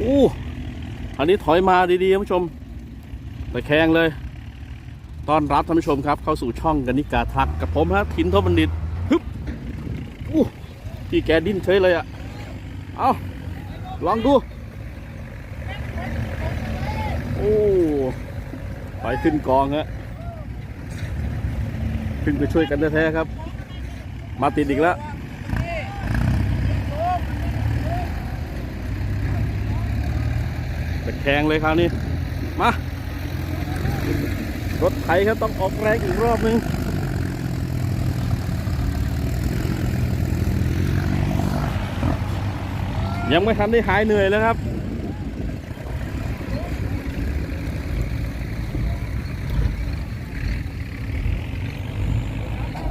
อู้อันนี้ถอยมาดีๆท่านผู้ชมตะแคงเลยต้อนรับท่านผู้ชมครับ เข้าสู่ช่องกนิกาทักกับผมฮะทินทบัณฑิตฮึบอู้พี่แกดิ้นเฉยเลยอะเอาลองดูโอ้ไปขึ้นกองฮะขึ้นไปช่วยกันแท้ๆครับ มาติดอีกแล้ว ตะแคงเลยคราวนี้ มา รถไถครับต้องออกแรงอีกรอบนึงยังไม่ทันได้หายเหนื่อยเลยครับ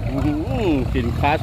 อื้มกลิ่นคลัส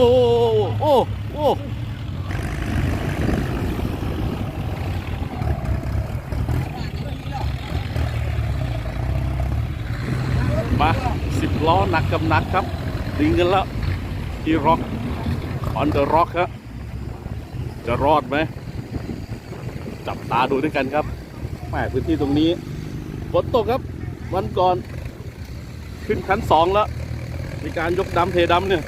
อ้โอ้โอ้มาสิบล้อหนักกับหนักครับ ดึงกันแล้วที่ร็อกออนเดอะร็อกครับจะรอดไหม จับตาดูด้วยกันครับแหมพื้นที่ตรงนี้ฝนตกครับ วันก่อน ขึ้นชั้นสองแล้ว มีการยกดำเทดำเนี่ย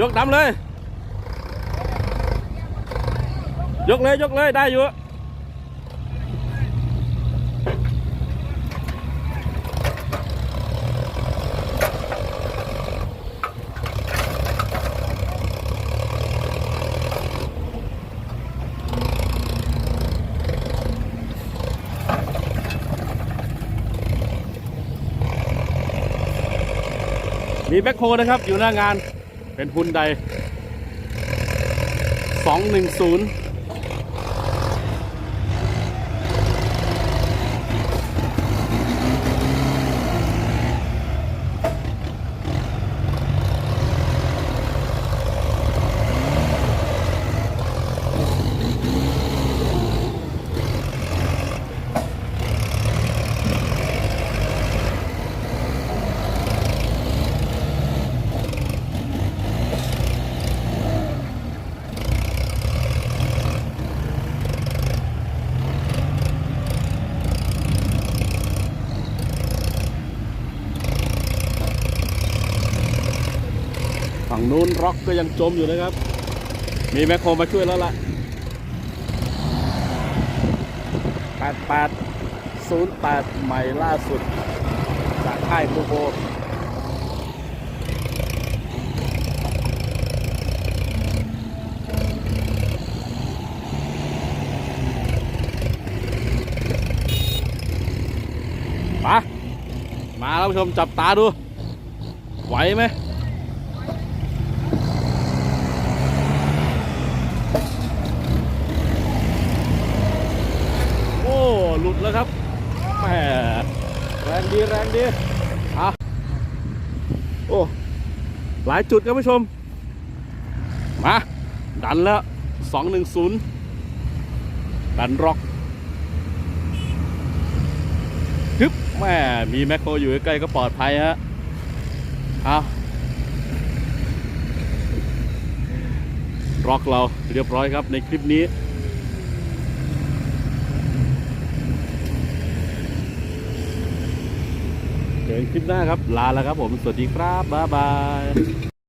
ยกดำเลย ยกเลยยกเลยได้อยู่มีแบ็คโฮนะครับ อยู่หน้างาน เป็นฮุนใด210 นู้นร็อกก็ยังจมอยู่นะครับ มีแมคโครมาช่วยแล้วล่ะ8808ใหม่ล่าสุด จากค่ายโบโบมา มาแล้วผู้ชมจับตาดู ไหวไหม โอ้ หลุดแล้วครับ แหมแรงดีแรงดีอะโอ้หลายจุดครับผู้ชม มา ดันแล้ว210ดันร็อกฮึบแม่มีแมคโครอยู่ใกล้ก็ปลอดภัยฮะเอาร็อกเราเรียบร้อยครับในคลิปนี้ จอกันคลิปหน้าครับ ลาแล้วครับผม สวัสดีครับ บ๊ายบาย